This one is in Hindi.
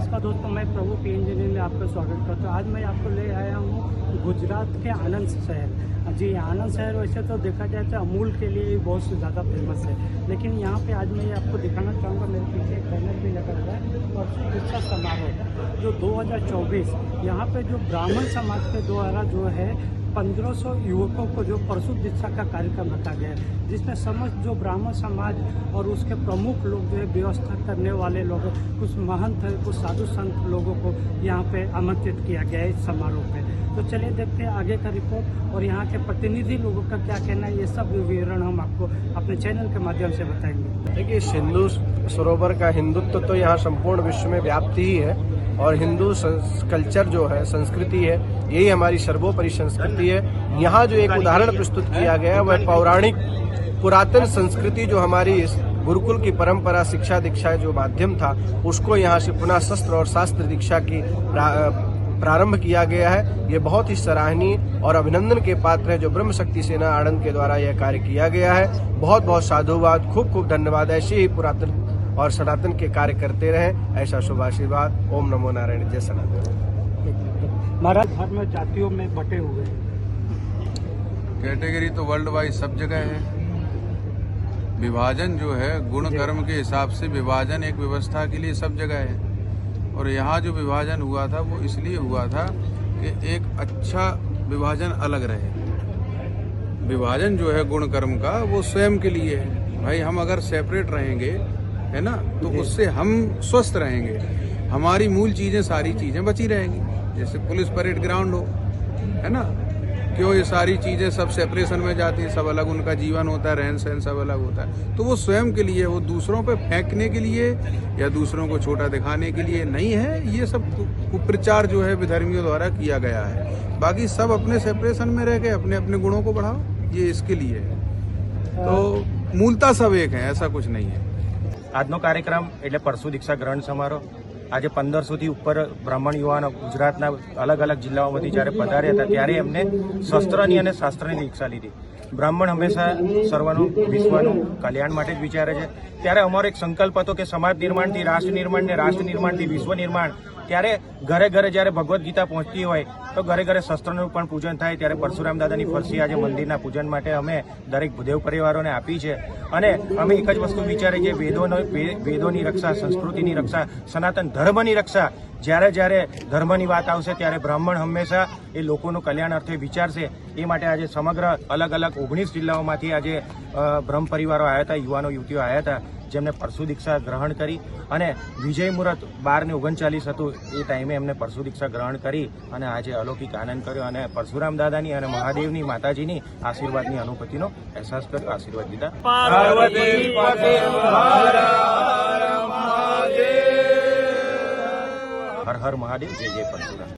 नमस्कार दोस्तों, मैं प्रभु पी इंजीनियर में आपका स्वागत करता हूँ। आज मैं आपको ले आया हूँ गुजरात के आनंद शहर। जी, आनंद शहर वैसे तो देखा जाए तो अमूल के लिए बहुत ज़्यादा फ़ेमस है। लेकिन यहाँ पे आज मैं आपको दिखाना चाहूँगा, मेरे पीछे एक बैनर भी लगा हुआ है और शिक्षा समारोह। जो 2024 यहाँ पे जो ब्राह्मण समाज के द्वारा जो है 1500 युवकों को जो परशु दीक्षा का कार्यक्रम रखा गया है, जिसमें समस्त जो ब्राह्मण समाज और उसके प्रमुख लोग जो है व्यवस्था करने वाले लोग, कुछ महंत है, कुछ साधु संत लोगों को यहाँ पे आमंत्रित किया गया है इस समारोह पे। तो चलिए देखते हैं आगे का रिपोर्ट और यहाँ के प्रतिनिधि लोगों का क्या कहना है, ये सब विवरण हम आपको अपने चैनल के माध्यम से बताएँगे। देखिए, सिंधु सरोवर का हिंदुत्व तो यहाँ संपूर्ण विश्व में व्याप्त ही है और हिंदू कल्चर जो है, संस्कृति है, यही हमारी सर्वोपरि संस्कृति है। यहाँ जो एक उदाहरण प्रस्तुत किया गया है, वह पौराणिक पुरातन संस्कृति जो हमारी इस गुरुकुल की परंपरा, शिक्षा दीक्षा जो माध्यम था, उसको यहाँ से पुनः शस्त्र और शास्त्र दीक्षा की प्रारंभ किया गया है। ये बहुत ही सराहनीय और अभिनंदन के पात्र है जो ब्रह्म शक्ति सेना आनंद के द्वारा यह कार्य किया गया है। बहुत बहुत साधुवाद खूब खूब धन्यवाद, ऐसे ही पुरातन और सनातन के कार्य करते रहे। ऐसा शुभ आशीर्वाद। ओम नमो नारायण। जय सनातन। महाराज धर्म जातियों में बटे हुए कैटेगरी तो वर्ल्ड वाइज सब जगह है। विभाजन जो है गुण कर्म के हिसाब से विभाजन एक व्यवस्था के लिए सब जगह है। और यहाँ जो विभाजन हुआ था वो इसलिए हुआ था कि एक अच्छा विभाजन अलग रहे। विभाजन जो है गुण कर्म का वो स्वयं के लिए है। भाई हम अगर सेपरेट रहेंगे है ना? तो उससे हम स्वस्थ रहेंगे। हमारी मूल चीज़ें सारी चीज़ें बची रहेंगी। जैसे पुलिस परेड ग्राउंड हो है ना? क्यों ये सारी चीज़ें सब सेपरेशन में जाती है? सब अलग उनका जीवन होता है रहन सहन सब अलग होता है। तो वो स्वयं के लिए वो दूसरों पे फेंकने के लिए या दूसरों को छोटा दिखाने के लिए नहीं है। ये सब कुप्रचार जो है विधर्मियों द्वारा किया गया है। बाकी सब अपने सेपरेशन में रह के अपने अपने गुणों को बढ़ाओ। ये इसके लिए है। तो मूलता सब एक है ऐसा कुछ नहीं है। આજનો કાર્યક્રમ એટલે પરશુ દીક્ષા ગ્રહણ સમારોહ. આજે પંદરસોથી ઉપર બ્રાહ્મણ યુવાનો ગુજરાતના અલગ અલગ જિલ્લાઓમાંથી જ્યારે પધાર્યા હતા, ત્યારે એમને શસ્ત્રની અને શાસ્ત્રની દીક્ષા લીધી. બ્રાહ્મણ હંમેશા સર્વનું, વિશ્વનું કલ્યાણ માટે જ વિચારે છે. ત્યારે અમારો એક સંકલ્પ હતો કે સમાજ નિર્માણથી રાષ્ટ્ર નિર્માણ ને રાષ્ટ્ર નિર્માણથી વિશ્વ નિર્માણ ત્યારે ઘરે ઘરે જ્યારે ભગવદ્ ગીતા પહોંચતી હોય, તો ઘરે ઘરે શસ્ત્રનું પણ પૂજન થાય. ત્યારે પરશુરામ દાદાની ફરસી આજે મંદિરના પૂજન માટે અમે દરેક ભૂદેવ પરિવારોને આપી છે. અને અમે એક જ વસ્તુ વિચારી છીએ, વેદોનો વેદોની રક્ષા, સંસ્કૃતિની રક્ષા, સનાતન ધર્મની રક્ષા. જ્યારે જ્યારે ધર્મની વાત આવશે, ત્યારે બ્રાહ્મણ હંમેશા એ લોકોનું કલ્યાણ અર્થે વિચારશે. એ માટે આજે સમગ્ર અલગ અલગ ઓગણીસ જિલ્લાઓમાંથી આજે બ્રહ્મ પરિવારો આવ્યા હતા, યુવાનો, યુવતીઓ આવ્યા હતા. જેમને પરશુ દીક્ષા ગ્રહણ કરી અને વિજય મુહૂર્ત બાર ને ઓગણચાલીસ હતું એ ટાઈમે એમને પરશુ દીક્ષા ગ્રહણ કરી અને આજે અલૌકિક આનંદ કર્યો અને પરશુરામ દાદાની અને મહાદેવની માતાજીની આશીર્વાદની અનુભૂતિનો અહેસાસ કર્યો. આશીર્વાદ લીધા હર હર મહાદેવ જય જય પરશુરામ.